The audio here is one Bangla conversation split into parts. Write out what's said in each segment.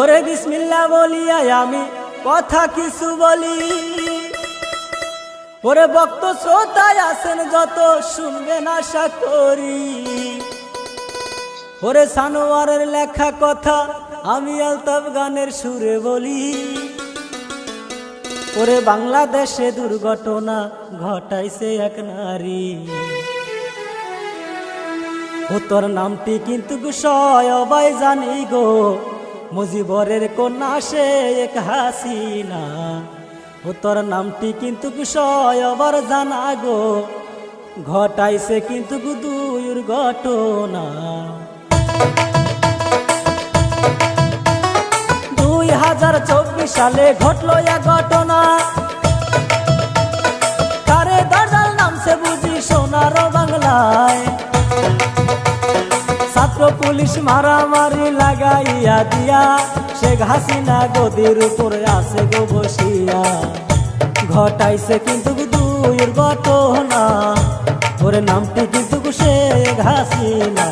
ওরে বিসমিল্লা বলিয়া আমি কথা কিছু বলি। ওরে ভক্ত শ্রোতায় আছেন যত, শুনবেন আশা করি। ওরে সানোয়ারের লেখা কথা আমি আলতাফ গানের সুরে বলি। ওরে বাংলাদেশে দুর্ঘটনা ঘটাইছে এক নারী। ও তোর নামটি কিন্তু সবাই জানি গো। মুজিবরের কন্যা এক হাসিনা। ও তোর নামটি কিন্তু সয়বর জানা গো। ঘটাইছে কিন্তু দুইর ঘটনা। দুই হাজার চব্বিশ সালে ঘটলো এক ঘটনা। পুলিশ মারামারি লাগাইয়া দিয়া, শেখ হাসিনা গদির উপরে আছে গো বসিয়া। ঘটাইছে কিন্তু দুই ঘটনা ওরে নামটি কিন্তু শেখ হাসিনা।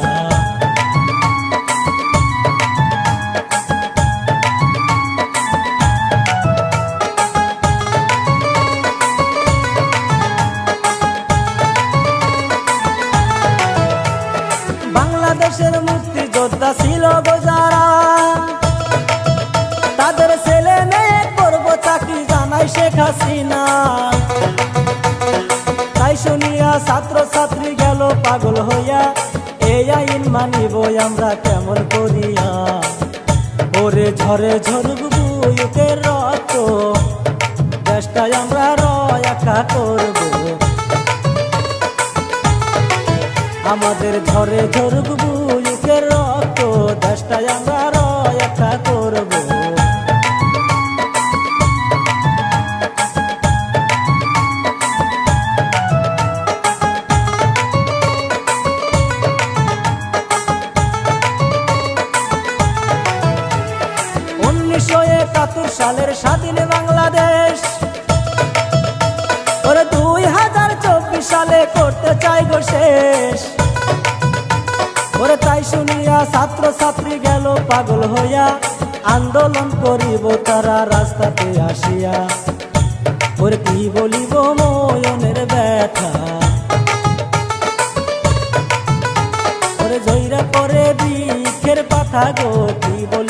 বাংলাদেশের মুক্তিযোদ্ধা ছিল গোজারা তাদের ছেলে মেয়ে করব চাকরি জানাই শেখ হাসিনা। তাই শুনিয়া ছাত্র ছাত্রী গেল পাগল হইয়া এই আইন মানিব আমরা কেমন করিয়া? ওরে ঝরে ঝরুক বুয়ুকের রক্ত, দেশটাই আমরা রয়াকা করব। আমাদের ঝরে ঝরুক বুয়ুকের রক্ত দেশটাই আমরা রয়াকা করব। উনিশশো একাত্তর সালের স্বাধীন বাংলাদেশ সালে করতে চাই গো শেষ। ওরে তাই শুনিয়া ছাত্র ছাত্রী গেল পাগল হইয়া। আন্দোলন করিব তারা রাস্তাতে আসিয়া। ওরে কি বলিব ময়নের ব্যথা। ওরে জয়রা পরে বিখের পাতা গো, কি বলিব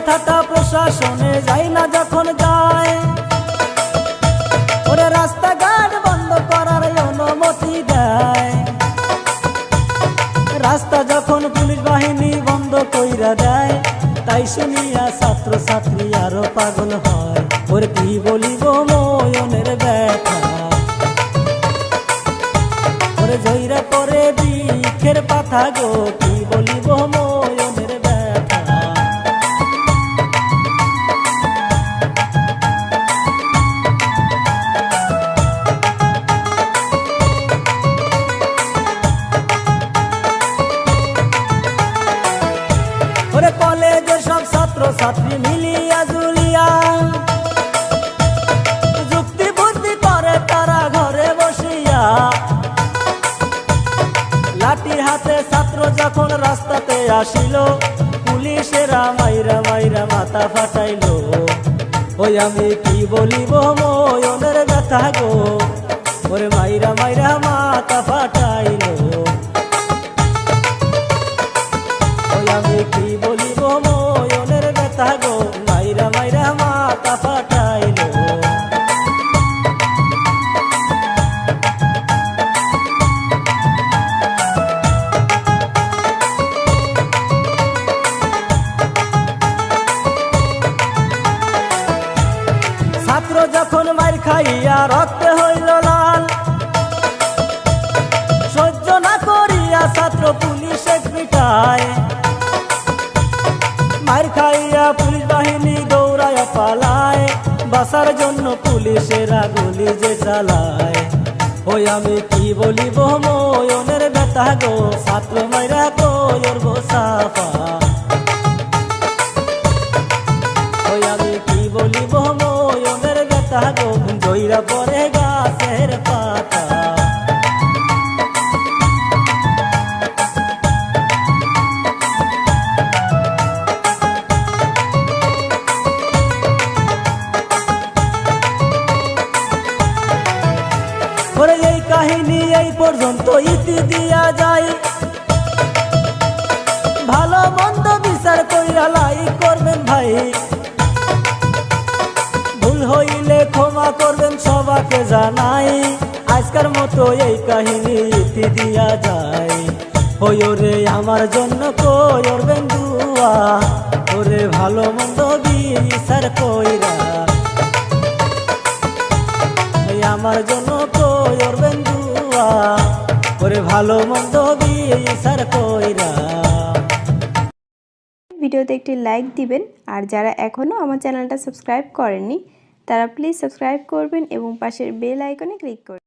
কথাটা প্রশাসনে যাই না যখন যায়। ওরে রাস্তাঘাট বন্ধ করার অনুমতি দেয়। রাস্তা যখন পুলিশ বাহিনী বন্ধ কইরা দেয়, তাই শুনিয়া ছাত্র ছাত্রী আরও পাগল হয়। ওর কি বলিব ময়নের ব্যথা? ওরে জয়রা করে বৃক্ষের পাতা গো ওরে সব ছাত্র ছাত্রী মিলিয়া জুলিয়া যুক্তি বুদ্ধি করে তারা ঘরে বসিয়া হাতে ছাত্র যখন রাস্তাতে আসিল, পুলিশেরা মাইরা মাইরা মাথা ফাটাইলো। ওই আমি কি বলিব ময়নের ব্যথা গো? ওরে মাইরা মাইরা মাথা যখন মার খাইয়া রক্তে হইল লাল। সহ্য না করিয়া ছাত্র পুলিশে পিটায় মার খাইয়া পুলিশ বাহিনী দৌড়ায় পালায়। বাসার জন্য পুলিশেরা গুলি যে চালায়। ওই আমি কি বলিব ময়নের ব্যথা গো? ছাত্র মাইরা কইরব সাফা কাহিনী এই পর্যন্ত ইতি দিয়া যায়। ভালো মন্দ বিচার কইরা লাই করবেন ভাই। ভুল হইলে ক্ষমা করবেন সবাকে জানাই। আজকের মতো এই কাহিনী ইতি দিয়া যায়। ওই ওরে আমার জন্য কইরবেন দুয়া। ওরে ভালো মন্দ বিচার কইরা ভালো মন্দ বিচার কইরা। ভিডিওতে একটি লাইক দিবেন, আর যারা এখনও আমার চ্যানেলটা সাবস্ক্রাইব করেননি, তারা প্লিজ সাবস্ক্রাইব করবেন এবং পাশের বেল আইকনে ক্লিক করবেন।